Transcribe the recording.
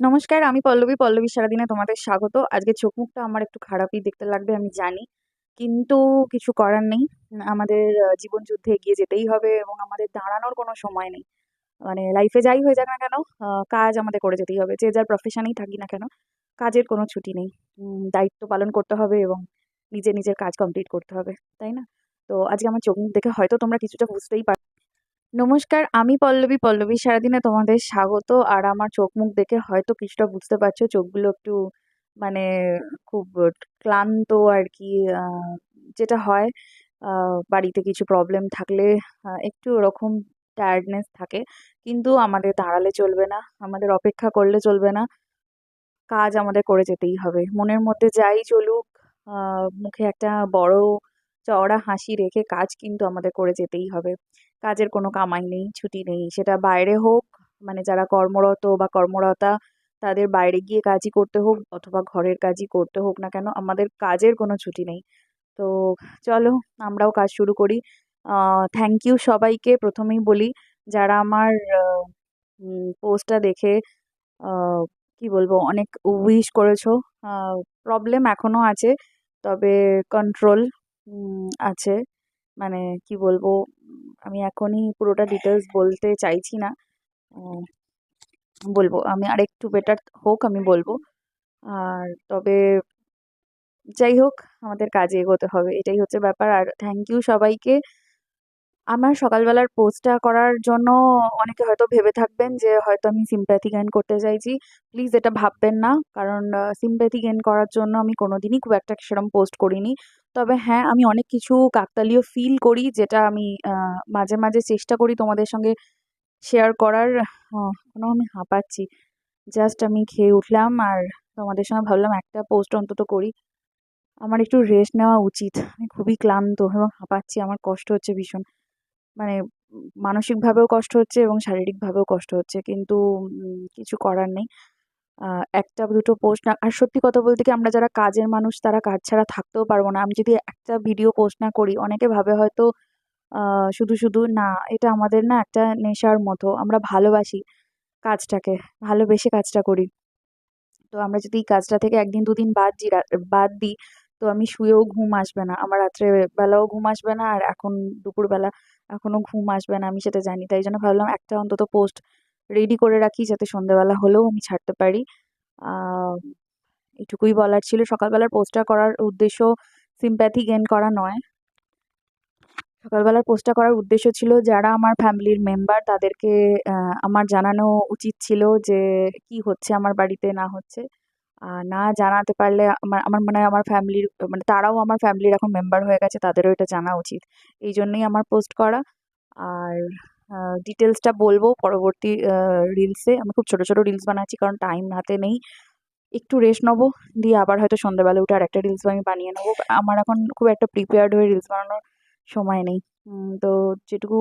নমস্কার, আমি পল্লবী। পল্লবী সারাদিনে তোমাদের স্বাগত। আজকে চোখ মুখটা আমার একটু খারাপই দেখতে লাগবে, আমি জানি। কিন্তু কিছু করার নেই। আমাদের জীবন যুদ্ধে এগিয়ে যেতেই হবে এবং আমাদের দাঁড়ানোর কোনো সময় নেই। মানে লাইফে যাই হয়ে যাক না কেন কাজ আমাদের করে যেতেই হবে। যে যার প্রফেশনেই থাকি না কেন, কাজের কোনো ছুটি নেই। দায়িত্ব পালন করতে হবে এবং নিজে নিজের কাজ কমপ্লিট করতে হবে, তাই না? তো আজকে আমার চোখ মুখ দেখে হয়তো তোমরা কিছুটা বুঝতেই পার নমস্কার, আমি পল্লবী। পল্লবী, সারাদিনে তোমাদের স্বাগত। আর আমার চোখ মুখ দেখে হয়তো কিছুটা বুঝতে পারছ, চোখগুলো একটু মানে খুব ক্লান্ত আর কি যেটা হয় বাড়িতে কিছু প্রবলেম থাকলে একটু ওরকম টায়ার্ডনেস থাকে। কিন্তু আমাদের দাঁড়ালে চলবে না, আমাদের অপেক্ষা করলে চলবে না। কাজ আমাদের করে যেতেই হবে। মনের মধ্যে যাই চলুক মুখে একটা বড় চওড়া হাসি রেখে কাজ কিন্তু আমাদের করে যেতেই হবে। কাজের কোনো কামাই নেই, ছুটি নেই। সেটা বাইরে হোক মানে যারা কর্মরত বা কর্মরতা, তাদের বাইরে গিয়ে কাজই করতে হোক অথবা ঘরের কাজই করতে হোক না কেন, আমাদের কাজের কোনো ছুটি নেই। তো চলো, আমরাও কাজ শুরু করি। থ্যাংক ইউ সবাইকে প্রথমেই বলি, যারা আমার পোস্টটা দেখে কি বলব, অনেক উইশ করেছ। প্রবলেম এখনও আছে, তবে কন্ট্রোল আছে। মানে কি বলব আমি এখনই পুরোটা ডিটেলস বলতে চাইছি না। বলব, আমি আরেকটু বেটার হোক আমি বলব। আর তবে যাই হোক, আমাদের কাজে এগোতে হবে, এটাই হচ্ছে ব্যাপার। আর থ্যাংক ইউ সবাইকে। আমার সকালবেলার পোস্টটা করার জন্য অনেকে হয়তো ভেবে থাকবেন যে হয়তো আমি সিম্প্যাথি গেইন করতে চাইছি। প্লিজ এটা ভাববেন না, কারণ সিম্প্যাথি গেইন করার জন্য আমি কোনোদিনই খুব একটা সেরকম পোস্ট করিনি। তবে হ্যাঁ আমি অনেক কিছু কাকতালীয় ফিল করি যেটা আমি মাঝে মাঝে চেষ্টা করি তোমাদের সঙ্গে শেয়ার করার। কোনো আমি হাঁপাচ্ছি। জাস্ট আমি খেয়ে উঠলাম আর তোমাদের সঙ্গে ভাবলাম একটা পোস্ট অন্তত করি। আমার একটু রেস্ট নেওয়া উচিত। আমি খুবই ক্লান্ত এবং হাঁপাচ্ছি। আমার কষ্ট হচ্ছে ভীষণ। মানে মানসিকভাবেও কষ্ট হচ্ছে এবং শারীরিকভাবেও কষ্ট হচ্ছে। কিন্তু কিছু করার নেই। একটা দুটো পোস্ট না, আর সত্যি কথা বলতে কি আমরা যারা কাজের মানুষ তারা কাজ ছাড়া থাকতেও পারব না। আমি যদি একটা ভিডিও পোস্ট না করি, অনেকে ভাবে হয়তো শুধু শুধু না, এটা আমাদের না একটা নেশার মতো। আমরা ভালোবাসি কাজটাকে, ভালোবেসে কাজটা করি। তো আমরা যদি এই কাজটা থেকে একদিন, দুদিন বাদ দিই বাদ দিই তো আমি শুয়েও ঘুম আসবে না। আমার রাত্রে বেলাও ঘুম আসবে না, আর এখন দুপুরবেলা এখনও ঘুম আসবে না, আমি সেটা জানি। তাই জন্য ভাবলাম একটা অন্তত পোস্ট রেডি করে রাখি যাতে সন্ধ্যেবেলা হলেও আমি ছাড়তে পারি। এটুকুই বলার ছিল। সকালবেলার পোস্টটা করার উদ্দেশ্য সিম্প্যাথি গেন করা নয়। সকালবেলার পোস্টটা করার উদ্দেশ্য ছিল যারা আমার ফ্যামিলির মেম্বার তাদেরকে আমার জানানো উচিত ছিল যে কি হচ্ছে আমার বাড়িতে, না হচ্ছে। না জানাতে পারলে আমার আমার মনে হয় আমার ফ্যামিলির মানে তারাও আমার ফ্যামিলির এখন মেম্বার হয়ে গেছে, তাদেরও এটা জানা উচিত। এই জন্যই আমার পোস্ট করা। আর ডিটেলসটা বলব পরবর্তী রিলসে আমি খুব ছোট ছোট রিলস বানাচ্ছি কারণ টাইম হাতে নেই। একটু রেস্ট নেব, দিয়ে আবার হয়তো সন্ধ্যাবেলা উঠে আর একটা রিলস আমি বানিয়ে নেব। আমার এখন খুব একটা প্রিপেয়ার্ড হয়ে রিলস বানানোর সময় নেই। তো যেটুকু